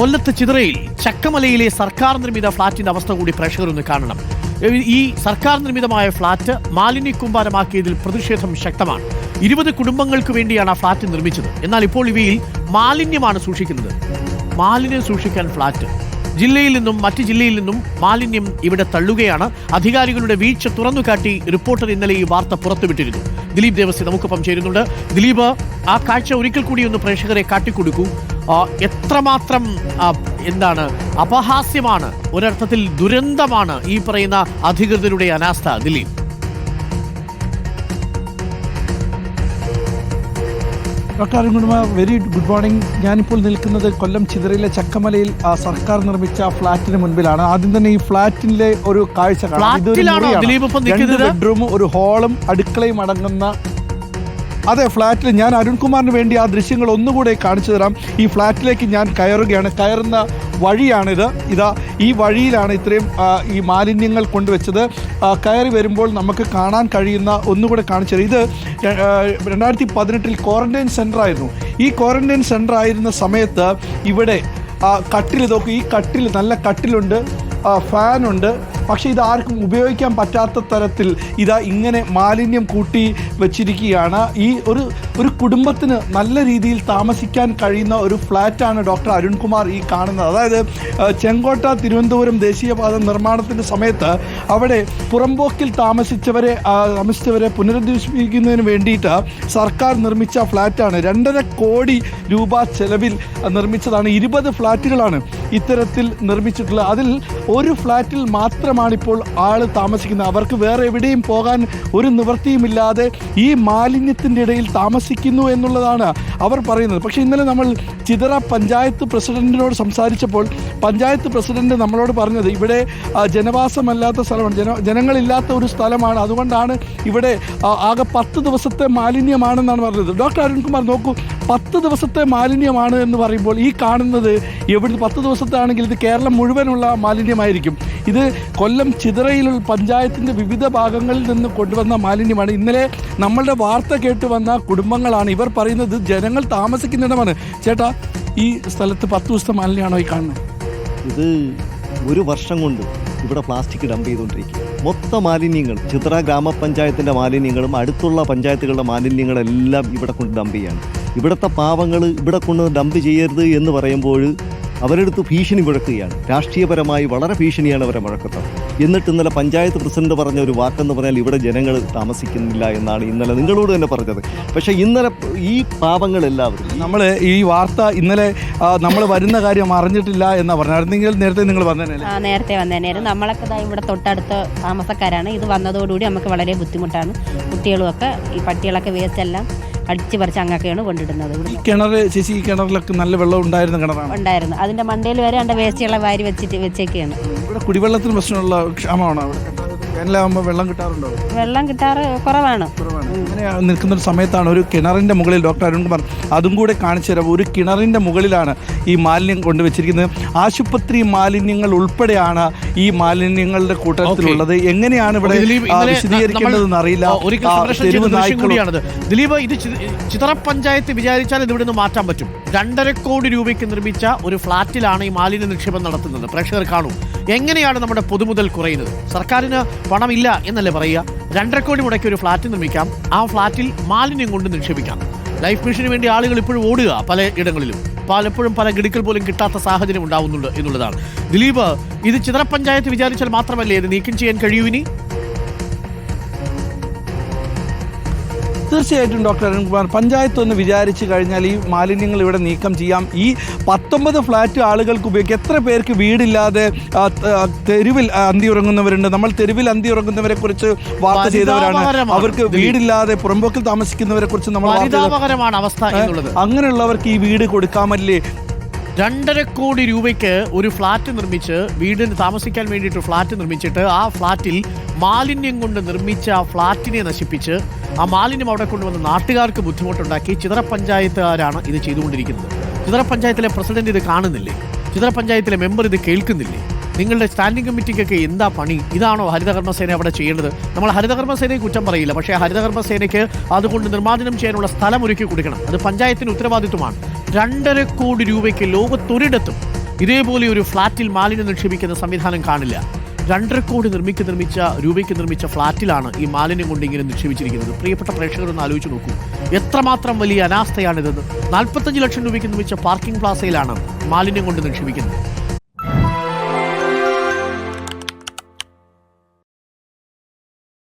കൊല്ലത്ത് ചിതറയിൽ ചക്കമലയിലെ സർക്കാർ നിർമ്മിത ഫ്ളാറ്റിന്റെ അവസ്ഥ കൂടി പ്രേക്ഷകർ ഒന്ന് കാണണം. ഈ സർക്കാർ നിർമ്മിതമായ ഫ്ളാറ്റ് മാലിന്യ കൂമ്പാരമാക്കിയതിൽ പ്രതിഷേധം ശക്തമാണ്. ഇരുപത് കുടുംബങ്ങൾക്ക് വേണ്ടിയാണ് ആ ഫ്ളാറ്റ് നിർമ്മിച്ചത്. എന്നാൽ ഇപ്പോൾ ഇവയിൽ മാലിന്യമാണ് സൂക്ഷിക്കുന്നത്. മാലിന്യം സൂക്ഷിക്കാൻ ഫ്ളാറ്റ്. ജില്ലയിൽ നിന്നും മറ്റ് ജില്ലയിൽ നിന്നും മാലിന്യം ഇവിടെ തള്ളുകയാണ്. അധികാരികളുടെ വീഴ്ച തുറന്നുകാട്ടി റിപ്പോർട്ടർ ഇന്നലെ ഈ വാർത്ത പുറത്തുവിട്ടിരുന്നു. ദിലീപ് ദേവസ്യ നമുക്കൊപ്പം ചേരുന്നുണ്ട് ദിലീപ് ആ കാഴ്ച ഒരിക്കൽ കൂടി ഒന്ന് പ്രേക്ഷകരെ കാട്ടിക്കൊടുക്കൂ. എത്രമാത്രം എന്താണ് അപഹാസ്യമാണ് ഒരർത്ഥത്തിൽ ദുരന്തമാണ് ഈ പറയുന്ന അധികൃതരുടെ അനാസ്ഥ Dileep doctor Arunkumar very good morning ഞാനിപ്പോൾ നിൽക്കുന്നത് കൊല്ലം ചിതറയിലെ ചക്കമലയിൽ സർക്കാർ നിർമ്മിച്ച ഫ്ളാറ്റിന് മുൻപിലാണ് ആദ്യം തന്നെ ഈ ഫ്ളാറ്റിലെ ഒരു കാഴ്ച കാണാം. ഇതൊരു? ബെഡ്റൂമും ഒരു ഹാളും അടുക്കളയും അടങ്ങുന്ന അതെ ഫ്ലാറ്റിൽ ഞാൻ അരുൺകുമാറിന് വേണ്ടി ആ ദൃശ്യങ്ങൾ ഒന്നുകൂടെ കാണിച്ചു തരാം. ഈ ഫ്ലാറ്റിലേക്ക് ഞാൻ കയറുകയാണ്. കയറുന്ന വഴിയാണിത്. ഇതാ ഈ വഴിയിലാണ് ഇത്രയും ഈ മാലിന്യങ്ങൾ കൊണ്ടുവച്ചത്. കയറി വരുമ്പോൾ നമുക്ക് കാണാൻ കഴിയുന്ന ഒന്നുകൂടെ കാണിച്ചു തരാം. ഇത് രണ്ടായിരത്തി പതിനെട്ടിൽ ക്വാറന്റൈൻ സെന്റർ ആയിരുന്നു. ഈ ക്വാറന്റൈൻ സെന്റർ ആയിരുന്ന സമയത്ത് ഇവിടെ കട്ടിൽ നോക്കും ഈ കട്ടിൽ നല്ല കട്ടിലുണ്ട്. ഫാനുണ്ട് പക്ഷേ ഇത് ആർക്കും ഉപയോഗിക്കാൻ പറ്റാത്ത തരത്തിൽ ഇതാ ഇങ്ങനെ മാലിന്യം കൂട്ടി വെച്ചിരിക്കുകയാണ്. ഈ ഒരു ഒരു കുടുംബത്തിന് നല്ല രീതിയിൽ താമസിക്കാൻ കഴിയുന്ന ഒരു ഫ്ലാറ്റാണ് ഡോക്ടർ അരുൺകുമാർ ഈ കാണുന്നത്. അതായത് ചെങ്കോട്ട തിരുവനന്തപുരം ദേശീയപാത നിർമ്മാണത്തിന്റെ സമയത്ത് അവിടെ പുറമ്പോക്കിൽ താമസിച്ചവരെ താമസിച്ചവരെ പുനരധിവസിപ്പിക്കുന്നതിന് വേണ്ടിയിട്ട് സർക്കാർ നിർമ്മിച്ച ഫ്ലാറ്റാണ്. രണ്ടര കോടി രൂപ ചെലവിൽ നിർമ്മിച്ചതാണ്. ഇരുപത് ഫ്ലാറ്റുകളാണ് ഇത്തരത്തിൽ നിർമ്മിച്ചിട്ടുള്ളത് അതിൽ ഒരു ഫ്ലാറ്റിൽ മാത്രമാണ് ഇപ്പോൾ ആൾ താമസിക്കുന്നത്. അവർക്ക് വേറെ എവിടെയും പോകാൻ ഒരു നിവൃത്തിയുമില്ലാതെ ഈ മാലിന്യത്തിന്റെ ഇടയിൽ താമസിക്കുന്നു എന്നുള്ളതാണ് അവർ പറയുന്നത്. പക്ഷേ ഇന്നലെ നമ്മൾ ചിതറ പഞ്ചായത്ത് പ്രസിഡന്റിനോട് സംസാരിച്ചപ്പോൾ പഞ്ചായത്ത് പ്രസിഡന്റ് നമ്മളോട് പറഞ്ഞത് ഇവിടെ ജനവാസമല്ലാത്ത സ്ഥലമാണ്. ജന ജനങ്ങളില്ലാത്ത ഒരു സ്ഥലമാണ്. അതുകൊണ്ടാണ് ഇവിടെ ആകെ പത്ത് ദിവസത്തെ മാലിന്യമാണെന്നാണ് പറഞ്ഞത്. ഡോക്ടർ അരുൺകുമാർ നോക്കൂ പത്ത് ദിവസത്തെ മാലിന്യമാണ് എന്ന് പറയുമ്പോൾ ഈ കാണുന്നത് എവിടെ പത്ത് ദിവസത്തെ ആണെങ്കിൽ ഇത് കേരളം മുഴുവനുള്ള മാലിന്യമായിരിക്കും. ഇത് കൊല്ലം ചിതറയിലുള്ള പഞ്ചായത്തിന്റെ വിവിധ ഭാഗങ്ങളിൽ നിന്ന് കൊണ്ടുവന്ന മാലിന്യമാണ്. ഇന്നലെ നമ്മളുടെ വാർത്ത കേട്ട് വന്ന കുടുംബങ്ങളാണ് ഇവർ പറയുന്നത് ജനങ്ങൾ താമസിക്കുന്നിടമാണ്. ചേട്ടാ ഈ സ്ഥലത്ത് പത്ത് ദിവസത്തെ മാലിന്യമാണോ ഈ കാണുന്നത്? ഇത് ഒരു വർഷം കൊണ്ട് ഇവിടെ പ്ലാസ്റ്റിക് ഡംപ് ചെയ്തുകൊണ്ടിരിക്കുക മൊത്ത മാലിന്യങ്ങൾ ചിത്ര ഗ്രാമപഞ്ചായത്തിന്റെ മാലിന്യങ്ങളും അടുത്തുള്ള പഞ്ചായത്തുകളുടെ മാലിന്യങ്ങളെല്ലാം ഇവിടെ കൊണ്ട് ഡംപ് ചെയ്യാണ് ഇവിടുത്തെ പാവങ്ങൾ ഇവിടെ കൊണ്ട് ഡംപ് ചെയ്യരുത് എന്ന് പറയുമ്പോൾ അവരെടുത്ത് ഭീഷണി മുഴക്കുകയാണ്. രാഷ്ട്രീയപരമായി വളരെ ഭീഷണിയാണ് അവരെ മുഴക്കുന്നത്. എന്നിട്ട് ഇന്നലെ പഞ്ചായത്ത് പ്രസിഡന്റ് പറഞ്ഞ ഒരു വാക്കെന്ന് പറഞ്ഞാൽ ഇവിടെ ജനങ്ങൾ താമസിക്കുന്നില്ല എന്നാണ് ഇന്നലെ നിങ്ങളോട് തന്നെ പറഞ്ഞത്. പക്ഷേ ഇന്നലെ ഈ പാപങ്ങളെല്ലാവരും നമ്മൾ ഈ വാർത്ത ഇന്നലെ നമ്മൾ വരുന്ന കാര്യം അറിഞ്ഞിട്ടില്ല എന്നാ പറഞ്ഞായിരുന്നെങ്കിൽ നേരത്തെ നിങ്ങൾ വന്നതന്നെ ആ നേരത്തെ വന്നേനായിരുന്നു നമ്മളൊക്കെ ഇവിടെ തൊട്ടടുത്ത താമസക്കാരാണ്. ഇത് വന്നതോടുകൂടി നമുക്ക് വളരെ ബുദ്ധിമുട്ടാണ്. കുട്ടികളുമൊക്കെ ഈ പട്ടികളൊക്കെ വേസ്റ്റ് എല്ലാം അടിച്ചു പറിച്ച് അങ്ങൊക്കെയാണ് കൊണ്ടിടുന്നത് ഈ കിണർ ചേച്ചി ഈ കിണറിലൊക്കെ നല്ല വെള്ളം ഉണ്ടായിരുന്ന കിണറാണ്? ഉണ്ടായിരുന്നു. അതിന്റെ മണ്ടയിൽ വരെ അതിന്റെ വേസ്റ്റുകളെ വാരി വെച്ചിട്ട് വെച്ചേക്കാണ് ഇവിടെ കുടിവെള്ളത്തിന് പ്രശ്നമുള്ള ക്ഷാമമാണ് അവിടെ? വേനലാകുമ്പോൾ വെള്ളം കിട്ടാറുണ്ടോ? വെള്ളം കിട്ടാറ് കുറവാണ്. കുറവാണ്. ഇങ്ങനെ നിൽക്കുന്ന ഒരു സമയത്താണ് ഒരു കിണറിന്റെ മുകളിൽ ഡോക്ടർ അരുൺകുമാർ അതും കൂടെ കാണിച്ചു തരാം. ഒരു കിണറിന്റെ മുകളിലാണ് ഈ മാലിന്യം കൊണ്ടുവച്ചിരിക്കുന്നത് ആശുപത്രി മാലിന്യങ്ങൾ ഉൾപ്പെടെയാണ് ഈ മാലിന്യങ്ങളുടെ കൂട്ടത്തിലുള്ളത്. എങ്ങനെയാണ് ഇവിടെ വിശദീകരിക്കേണ്ടതെന്ന് അറിയില്ല ദിലീപ് ഇത് ചിത്ര പഞ്ചായത്ത് വിചാരിച്ചാൽ ഇത് ഇവിടെ നിന്ന് മാറ്റാൻ പറ്റും. രണ്ടര കോടി രൂപയ്ക്ക് നിർമ്മിച്ച ഒരു ഫ്ളാറ്റിലാണ് ഈ മാലിന്യ നിക്ഷേപം നടത്തുന്നത്. പ്രേക്ഷകർ കാണൂ. എങ്ങനെയാണ് നമ്മുടെ പൊതുമുതൽ കുറയുന്നത്? സർക്കാരിന് പണമില്ല എന്നല്ലേ പറയുക? രണ്ടര കോടി മുടക്കി ഒരു ഫ്ളാറ്റ് നിർമ്മിക്കാം. ആ ഫ്ളാറ്റിൽ മാലിന്യം കൊണ്ട് നിക്ഷേപിക്കാം. ലൈഫ് മിഷന് വേണ്ടി ആളുകൾ ഇപ്പോഴും ഓടുക പല ഇടങ്ങളിലും. പലപ്പോഴും പല ഗിടുക്കൽ പോലും കിട്ടാത്ത സാഹചര്യം ഉണ്ടാവുന്നുണ്ട് എന്നുള്ളതാണ്. ദിലീപ് ഇത് ചിതറ പഞ്ചായത്ത് വിചാരിച്ചാൽ മാത്രമല്ലേ ഇത് നീക്കം ചെയ്യാൻ കഴിയൂ ഇനി? തീർച്ചയായിട്ടും ഡോക്ടർ അരുൺകുമാർ പഞ്ചായത്ത് ഒന്ന് വിചാരിച്ചു കഴിഞ്ഞാൽ ഈ മാലിന്യങ്ങൾ ഇവിടെ നീക്കം ചെയ്യാം. ഈ പത്തൊമ്പത് ഫ്ലാറ്റ് ആളുകൾക്ക് ഉപയോഗിക്കുക എത്ര പേർക്ക് വീടില്ലാതെ തെരുവിൽ അന്തി ഉറങ്ങുന്നവരുണ്ട് നമ്മൾ തെരുവിൽ അന്തി ഉറങ്ങുന്നവരെ കുറിച്ച് വാർത്ത ചെയ്തവരാണ്. അവർക്ക് വീടില്ലാതെ പുറമ്പോക്കിൽ താമസിക്കുന്നവരെ കുറിച്ച് നമ്മൾ അങ്ങനെയുള്ളവർക്ക് ഈ വീട് കൊടുക്കാമല്ലേ? രണ്ടര കോടി രൂപയ്ക്ക് ഒരു ഫ്ളാറ്റ് നിർമ്മിച്ച് വീടിന് താമസിക്കാൻ വേണ്ടിയിട്ട് ഫ്ളാറ്റ് നിർമ്മിച്ചിട്ട് ആ ഫ്ളാറ്റിൽ മാലിന്യം കൊണ്ട് നിർമ്മിച്ച ആ ഫ്ളാറ്റിനെ നശിപ്പിച്ച് ആ മാലിന്യം അവിടെ കൊണ്ടുവന്ന് നാട്ടുകാർക്ക് ബുദ്ധിമുട്ടുണ്ടാക്കി ചിതറ പഞ്ചായത്തുകാരാണ് ഇത് ചെയ്തുകൊണ്ടിരിക്കുന്നത്. ചിതറ പഞ്ചായത്തിലെ പ്രസിഡന്റ് ഇത് കാണുന്നില്ലേ? ചിതറ പഞ്ചായത്തിലെ മെമ്പർ ഇത് കേൾക്കുന്നില്ലേ? നിങ്ങളുടെ സ്റ്റാൻഡിംഗ് കമ്മിറ്റിക്കൊക്കെ എന്താ പണി? ഇതാണോ ഹരിതകർമ്മസേന അവിടെ ചെയ്യേണ്ടത്? നമ്മൾ ഹരിതകർമ്മസേനയെ കുറ്റം പറയില്ല. പക്ഷേ ഹരിതകർമ്മസേനയ്ക്ക് അതുകൊണ്ട് നിർമ്മാർജനം ചെയ്യാനുള്ള സ്ഥലം ഒരുക്കി കൊടുക്കണം. അത് പഞ്ചായത്തിന് ഉത്തരവാദിത്വമാണ്. രണ്ടര കോടി രൂപയ്ക്ക് ലോകത്തൊരിടത്തും ഇതേപോലെ ഒരു ഫ്ളാറ്റിൽ മാലിന്യം നിക്ഷേപിക്കുന്ന സംവിധാനം കാണില്ല. രണ്ടര കോടി നിർമ്മിക്ക് നിർമ്മിച്ച രൂപയ്ക്ക് നിർമ്മിച്ച ഫ്ളാറ്റിലാണ് ഈ മാലിന്യം കൊണ്ട് ഇങ്ങനെ നിക്ഷേപിച്ചിരിക്കുന്നത്. പ്രിയപ്പെട്ട പ്രേക്ഷകരൊന്ന് ആലോചിച്ച് നോക്കൂ. എത്രമാത്രം വലിയ അനാസ്ഥയാണിതെന്ന്. നാൽപ്പത്തഞ്ച് ലക്ഷം രൂപയ്ക്ക് നിർമ്മിച്ച പാർക്കിംഗ് പ്ലാസയിലാണ് മാലിന്യം കൊണ്ട് നിക്ഷേപിക്കുന്നത്.